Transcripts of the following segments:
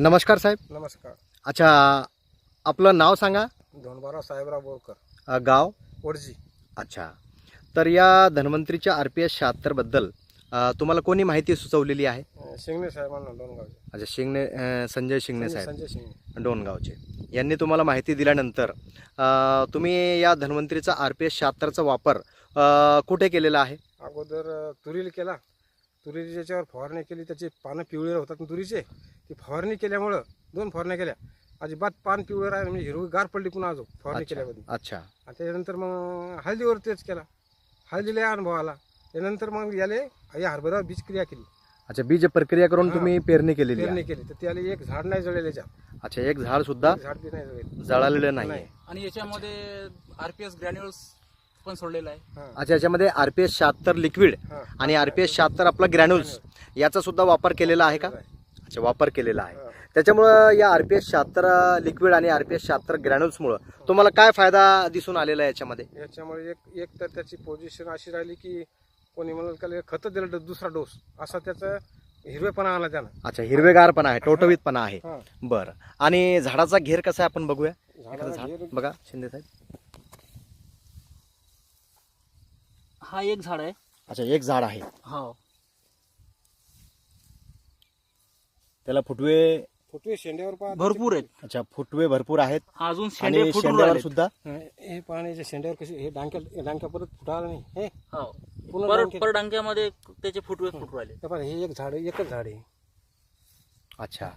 नमस्कार साहेब. नमस्कार. अच्छा आपलं नाव सांगा. धोंडबाराव साहेबराव बोरकर. अ, गाव? वडजी अच्छा. तर या धन्वंतरीच्या आर पी एस शहात्तरबद्दल अ, तुम्हाला कोणी माहिती सुचवलेली आहे? अं, शिंगणे साहेबांना डोनगावचे अच्छा शिंगणे अ, संजय शिंगणे साहेब. संजय शिंगणे. डोनगावचे यांनी तुम्हाला माहिती दिल्यानंतर अ, तुम्ही या धन्वंतरीचा आर पी एस शहात्तरचा वापर अ, कुठे केलेला आहे? अगोदर अं, तुरीला केला. तुरीची ज्याच्यावर फवारणी केली त्याचे पानं पिवळे होतात तुरीचे ती फवारणी केल्यामुळं दोन फवारण्या केल्या. अजिबात पान पिवळे राहिले म्हणजे हिरवी गार पडली पुन्हा अजून फवारणी केल्यामध्ये अच्छा. आणि त्याच्यानंतर मग हळदीवर तेच केला. हळदीला अनुभव आला. त्यानंतर मग याले या हरभऱ्यावर बीज क्रिया केली. अच्छा बीज प्रक्रिया करून. तुम्ही पेरणी केलेली पेरणी केली. तर त्याला एक झाड नाही जळेल याच्यात. अच्छा एक झाड सुद्धा झाड बी नाही जळेल. जळालेलं नाही नाही. आणि याच्यामध्ये आरपीएस ग्रॅन्युल्स पण सोडलेला आहे. अच्छा याच्यामध्ये आर पी एस शहात्तर लिक्विड आणि आर पी एस शहात्तर आपला ग्रॅन्युल्स याचा सुद्धा वापर केलेला आहे का? अच्छा वापर केलेला आहे. त्याच्यामुळं या आर पी एस शहात्तर लिक्विड आणि आर पी एस शहात्तर ग्रॅन्युल्समुळं तुम्हाला काय फायदा दिसून आलेला आहे याच्यामध्ये? याच्यामुळे एक एक तर त्याची पोझिशन अशी राहिली की कोणी म्हणलं का खत दिलं ड- दुसरा डोस असा त्याचा हिरवेपणा आला त्यानं. अच्छा हिरवेगारपणा आहे टवटवीतपणा आहे. हा. बरं. आणि झाडाचा घेर कसा आहे आपण बघूया? एखादं झाडाला झाड घेर- बघा शिंदे साहेब. हा एक झाड आहे. अच्छा एक झाड आहे. हो. त्याला फुटवे फुटवे शेंड्यावर पहा. भरपूर आहेत. अच्छा फुटवे भरपूर आहेत. अजून शेंडे आणि फुटून शेंड्यावर सुद्धा? हे पाण्याच्या शेंड्यावर कशी हे डांक्या हे डांक्या परत फुटायला नाही. हे? हो. पुन्हा पर डांके- पर डांग्यामध्ये त्याचे फुटवे फुटू राहिले. हे पहा, हे एक झाड एकच झाड आहे. अच्छा.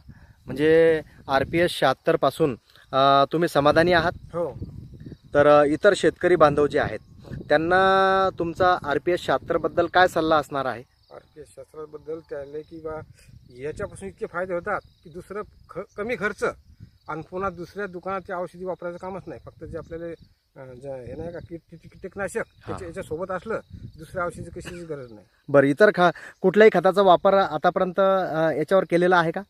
म्हणजे आर पी एस शहात्तरपासून अं, तुम्ही समाधानी आहात? हो. तर अ, इतर शेतकरी बांधव जे आहेत त्यांना तुमचा आर पी एस शहात्तरबद्दल काय सल्ला असणार आहे? आरपीएस शास्त्राबद्दल त्याले की बा याच्यापासून इतके फायदे होतात की दुसरं ख कमी खर्च आणि पुन्हा दुसऱ्या दुकानाची औषधी वापरायचं कामच नाही. फक्त जे आपल्याला हे नाही का कीट कीट- कीटकनाशक त्याच्या याच्यासोबत असलं दुसऱ्या औषधी कशाची गरज नाही. बरं इतर खा कुठल्याही खताचा वापर आतापर्यंत याच्यावर केलेला आहे का?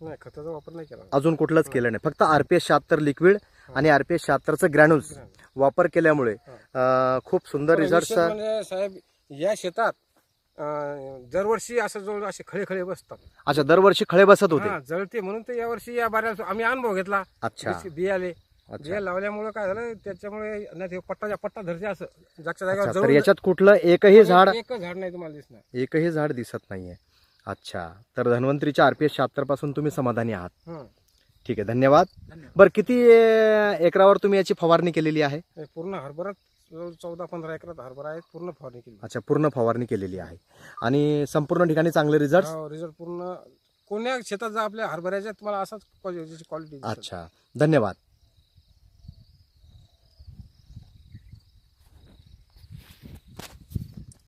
नाही खताचा वापर नाही केला. अजून कुठलंच केलं नाही. फक्त आर पी एस शहात्तर लिक्विड आणि आर पी एस शहात्तरचं ग्रॅन्युल्स वापर केल्यामुळे अ, खूप सुंदर रिझल्ट विशेष म्हणजे साहेब या शेतात अं, दरवर्षी असं जवळ असे खळे खळे बसतात. अच्छा दरवर्षी खळे बसत होते. हा, जळते म्हणून तर यावर्षी या बाऱ्या आम्ही अनुभव घेतला. अच्छा. बिस- बियाले. बिया लावल्यामुळे काय झालं त्याच्यामुळे नाही ते पट्टाच्या पट्टा धरते असं. जागच्या जागेवर अच्छा तर जळून- याच्यात कुठलं एकही झाड एकच झाड नाही तुम्हाला दिसणार. एकही झाड दिसत नाहीये. अच्छा तर धन्वंतरीच्या आर पी एस शहात्तरपासून तुम्ही समाधानी आहात. हं. ठीक आहे धन्यवाद. धन्यवाद. बरं किती अ, एकरावर तुम्ही याची फवारणी केलेली आहे? हे पूर्ण हरभरात जवळ चौदा पंधरा एकरात हरभरा आहेत पूर्ण फवारणी केली. अच्छा पूर्ण फवारणी केलेली आहे. आणि संपूर्ण ठिकाणी चांगले रिझल्ट रिझल्ट पूर्ण कोण्या शेतात जा आपल्या हरभऱ्याच्या तुम्हाला असाच क्वालिटी अच्छा धन्यवाद.